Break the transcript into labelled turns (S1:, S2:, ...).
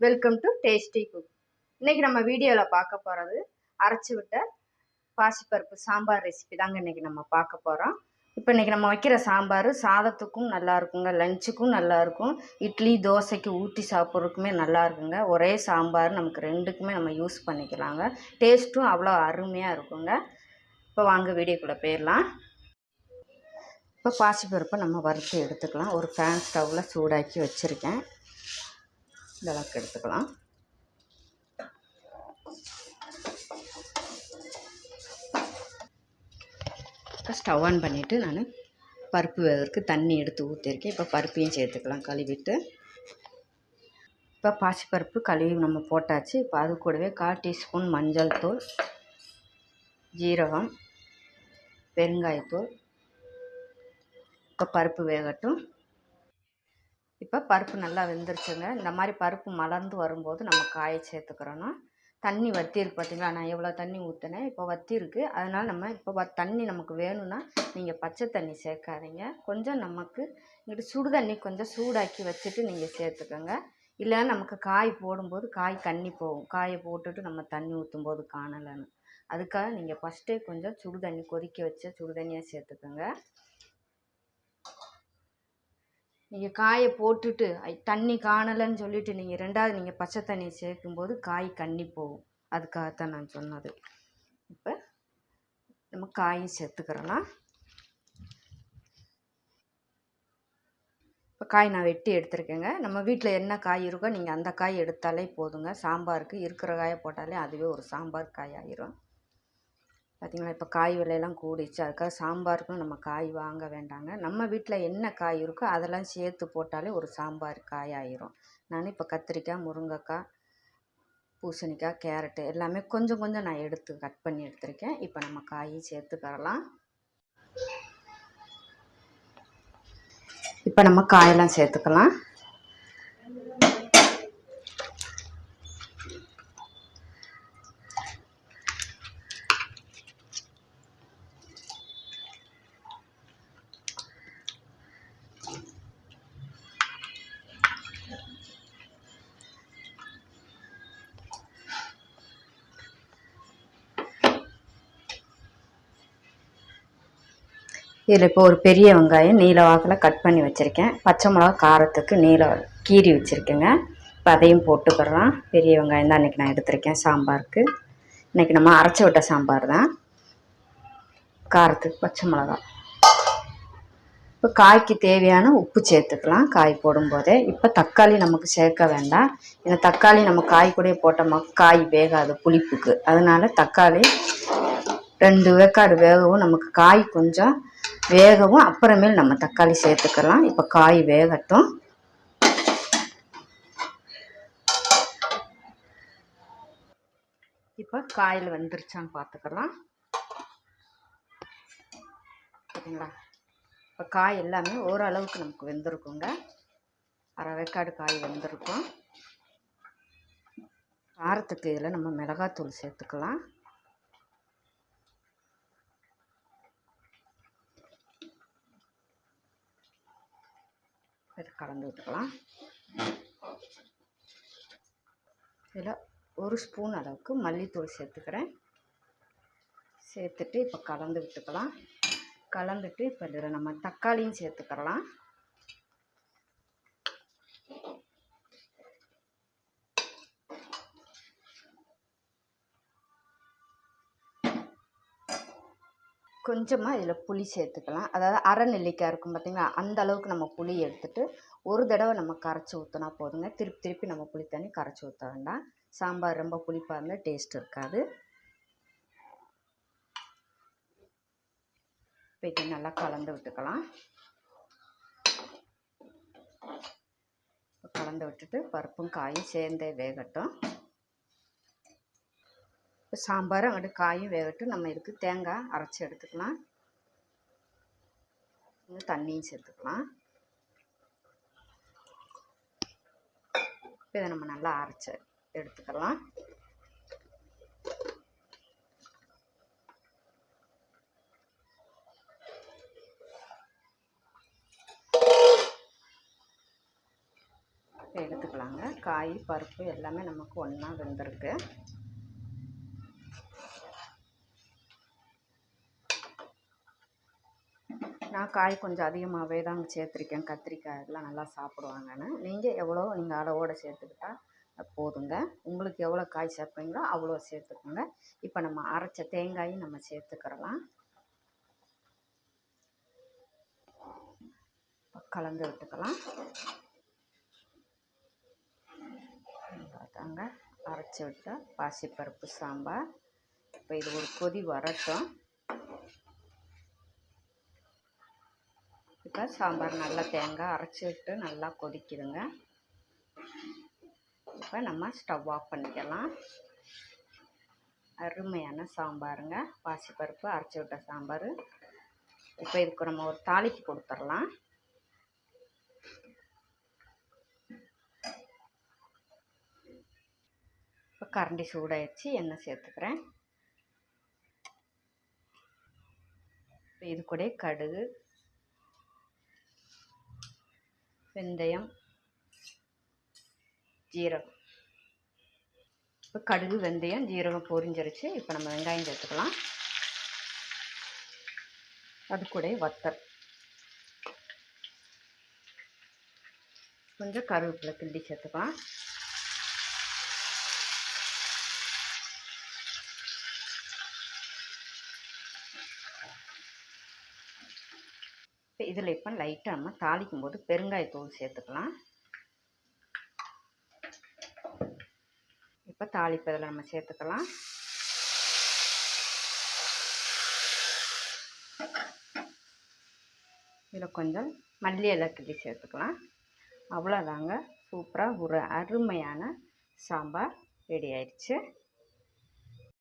S1: Welcome to tasty cook இன்றைக்கி நம்ம வீடியோவில் பார்க்க போகிறது அரைச்சி விட்ட பாசிப்பருப்பு சாம்பார் ரெசிபி தாங்க இன்றைக்கி நம்ம பார்க்க போகிறோம் இப்போ இன்றைக்கி நம்ம வைக்கிற சாம்பார் சாதத்துக்கும் நல்லா இருக்குங்க லஞ்சுக்கும் நல்லா இருக்கும் இட்லி தோசைக்கு ஊற்றி சாப்பிட்றதுக்குமே நல்லா இருக்குங்க. ஒரே சாம்பார் நமக்கு ரெண்டுக்குமே நம்ம யூஸ் பண்ணிக்கலாங்க. டேஸ்ட்டும் அவ்வளோ அருமையாக இருக்குங்க. இப்போ வாங்க வீடியோக்குள்ளே போயிடலாம். இப்போ பாசிப்பருப்பை நம்ம வறுத்து எடுத்துக்கலாம். ஒரு ஃபேன் ஸ்டவ்வில் சூடாக்கி வச்சுருக்கேன். இந்த அளவுக்கு எடுத்துக்கலாம். இப்போ ஸ்டவ் ஆன் பண்ணிவிட்டு நான் பருப்பு வேகிறதுக்கு தண்ணி எடுத்து ஊற்றிருக்கேன் இப்போ பருப்பையும் சேர்த்துக்கலாம் கழுவிட்டு. இப்போ பாசிப்பருப்பு கழுவி நம்ம போட்டாச்சு. இப்போ அது கூடவே கால் டீஸ்பூன் மஞ்சள் தூள் ஜீரகம் பெருங்காயத்தூள். இப்போ பருப்பு வேகட்டும். இப்போ பருப்பு நல்லா வெந்துருச்சுங்க. இந்த மாதிரி பருப்பு மலர்ந்து வரும்போது நம்ம காய சேர்த்துக்கிறோன்னா தண்ணி வற்றி பார்த்தீங்களா நான் எவ்வளோ தண்ணி ஊற்றினேன் இப்போ வற்றி அதனால் நம்ம இப்போ தண்ணி நமக்கு வேணும்னா நீங்கள் பச்சை தண்ணி சேர்க்காதீங்க. கொஞ்சம் நமக்கு இங்கிட்டு சுடு தண்ணி கொஞ்சம் சூடாக்கி வச்சுட்டு நீங்கள் சேர்த்துக்கோங்க. இல்லைன்னா நமக்கு காய் போடும்போது காய் கண்ணி போகும். காயை போட்டுட்டு நம்ம தண்ணி ஊற்றும் போது காணலைன்னு. அதுக்காக நீங்கள் ஃபஸ்ட்டே கொஞ்சம் சுடு தண்ணி கொதிக்க வச்ச சுடு தண்ணியாக சேர்த்துக்கோங்க. நீங்கள் காயை போட்டுட்டு ஐ தண்ணி காணலைன்னு சொல்லிட்டு நீங்கள் ரெண்டாவது நீங்கள் பச்சை தண்ணி சேர்க்கும்போது காய் கண்ணி போகும். அதுக்காகத்தான் நான் சொன்னது. இப்போ நம்ம காயும் சேர்த்துக்கிறலாம். இப்போ காய் நான் வெட்டி எடுத்துருக்கேங்க. நம்ம வீட்டில் என்ன காய் இருக்கோ நீங்கள் அந்த காய் எடுத்தாலே போதுங்க. சாம்பாருக்கு இருக்கிற காயை போட்டாலே அதுவே ஒரு சாம்பார் காய் ஆயிரும் பார்த்திங்களா இப்போ காய் விலையெல்லாம் கூடிச்சு அதுக்காக சாம்பாருக்கும் நம்ம காய் வாங்க வேண்டாங்க. நம்ம வீட்டில் என்ன காய் இருக்கோ அதெல்லாம் சேர்த்து போட்டாலே ஒரு சாம்பார் காய் ஆயிரும். நான் இப்போ கத்திரிக்காய் முருங்கைக்காய் பூசணிக்காய் கேரட்டு எல்லாமே கொஞ்சம் கொஞ்சம் நான் எடுத்து கட் பண்ணி எடுத்திருக்கேன். இப்போ நம்ம காய் சேர்த்துக்கறலாம் இப்போ நம்ம காயெல்லாம் சேர்த்துக்கலாம். இதில் இப்போ ஒரு பெரிய வெங்காயம் நீல வாக்கில் கட் பண்ணி வச்சுருக்கேன். பச்சை மிளகா காரத்துக்கு நீல கீரி வச்சுருக்கேங்க. இப்போ அதையும் போட்டுக்கிறலாம். பெரிய வெங்காயம் தான் இன்றைக்கி நான் எடுத்திருக்கேன் சாம்பாருக்கு. இன்றைக்கி நம்ம அரைச்சி விட்ட சாம்பார் தான். காரத்துக்கு பச்சை மிளகா. இப்போ காய்க்கு தேவையான உப்பு சேர்த்துக்கலாம். காய் போடும்போதே. இப்போ தக்காளி நமக்கு சேர்க்க வேண்டாம். ஏன்னா தக்காளி நம்ம காய் கூட போட்டோமா காய் வேகாது புளிப்புக்கு. அதனால தக்காளி ரெண்டு வேக்காடு வேகவும் நமக்கு காய் கொஞ்சம் வேகவும் அப்புறமேல் நம்ம தக்காளி சேர்த்துக்கலாம். இப்போ காய் வேகட்டும். இப்போ காயில் வந்துருச்சான்னு பார்த்துக்கலாம் சரிங்களா? இப்போ காய் எல்லாமே ஓரளவுக்கு நமக்கு வெந்திருக்குங்க. அரை வேக்காடு காய் வெந்திருக்கும். காரத்துக்கு இதில் நம்ம மிளகாத்தூள் சேர்த்துக்கலாம். இது கலந்து விட்டுக்கலாம். இதில் ஒரு ஸ்பூன் அளவுக்கு மல்லித்தூள் சேர்த்துக்கிறேன். சேர்த்துட்டு இப்போ கலந்து விட்டுக்கலாம். கலந்துட்டு இப்போ இதில் நம்ம தக்காளியும் சேர்த்துக்கிறலாம் கொஞ்சமாக இதில் புளி சேர்த்துக்கலாம். அதாவது அரை நெல்லிக்காய் இருக்கும் பார்த்திங்களா அந்த அளவுக்கு நம்ம புளி எடுத்துட்டு ஒரு தடவை நம்ம கரைச்சி ஊற்றினா போதுங்க. திருப்பி திருப்பி நம்ம புளி தண்ணி கரைச்சி ஊற்ற வேண்டாம். சாம்பார் ரொம்ப புளிப்பாக இருந்தால் டேஸ்ட் இருக்காது. இப்போ நல்லா கலந்து விட்டுக்கலாம். கலந்து விட்டுட்டு பருப்பும் காயும் சேர்ந்தே வேகட்டும். சாம்பார் அங்கிட்டு காயும் வேகட்டும். நம்ம இதுக்கு தேங்காய் அரைச்சி எடுத்துக்கலாம். தண்ணியும் சேர்த்துக்கலாம். இப்போ இதை நம்ம நல்லா அரைச்சி எடுத்துக்கலாம். எடுத்துக்கலாங்க. காய் பருப்பு எல்லாமே நமக்கு ஒன்றா வெந்திருக்கு. நான் காய் கொஞ்சம் அதிகமாகவே தாங்க சேர்த்துருக்கேன். கத்திரிக்காய் எல்லாம் நல்லா சாப்பிடுவாங்கன்னு. நீங்கள் எவ்வளோ நீங்கள் அளவோடு சேர்த்துக்கிட்டா போதுங்க. உங்களுக்கு எவ்வளோ காய் சேர்ப்பீங்களோ அவ்வளோ சேர்த்துக்கோங்க. இப்போ நம்ம அரைச்ச தேங்காயும் நம்ம சேர்த்துக்கிறலாம். கலந்து விட்டுக்கலாம். பார்த்தாங்க அரைச்சி விட்ட பாசிப்பருப்பு சாம்பார். இப்போ இது ஒரு கொதி வரட்டும். இப்போ சாம்பார் நல்லா தேங்காய் அரைச்சி விட்டு நல்லா கொதிக்குதுங்க. இப்போ நம்ம ஸ்டவ் ஆஃப் பண்ணிக்கலாம். அருமையான சாம்பாருங்க. பாசிப்பருப்பு அரைச்சி விட்ட சாம்பார். இப்போ இதுக்கு நம்ம ஒரு தாளிக்கு கொடுத்துடலாம். இப்போ கரண்டி சூடாயிடுச்சு. எண்ணெய் சேர்த்துக்கிறேன். இப்போ இது கூட கடுகு வெந்தயம் ஜீரகம். இப்போ கடுகு வெந்தயம் ஜீரகம் பொரிஞ்சிருச்சு. இப்போ நம்ம வெங்காயம் சேர்த்துக்கலாம். அது கூட வத்தல். கொஞ்சம் கருவேப்பிலை கிண்டி சேர்த்துக்கலாம். இதில் இப்போ லைட்டாக நம்ம தாளிக்கும் போது பெருங்காயத்தூள் சேர்த்துக்கலாம். இப்போ தாளிப்பதில் நம்ம சேர்த்துக்கலாம். இதில் கொஞ்சம் மல்லி இலை கிள்ளி சேர்த்துக்கலாம். அவ்வளோதாங்க. சூப்பராக ஒரு அருமையான சாம்பார் ரெடி ஆயிடுச்சு.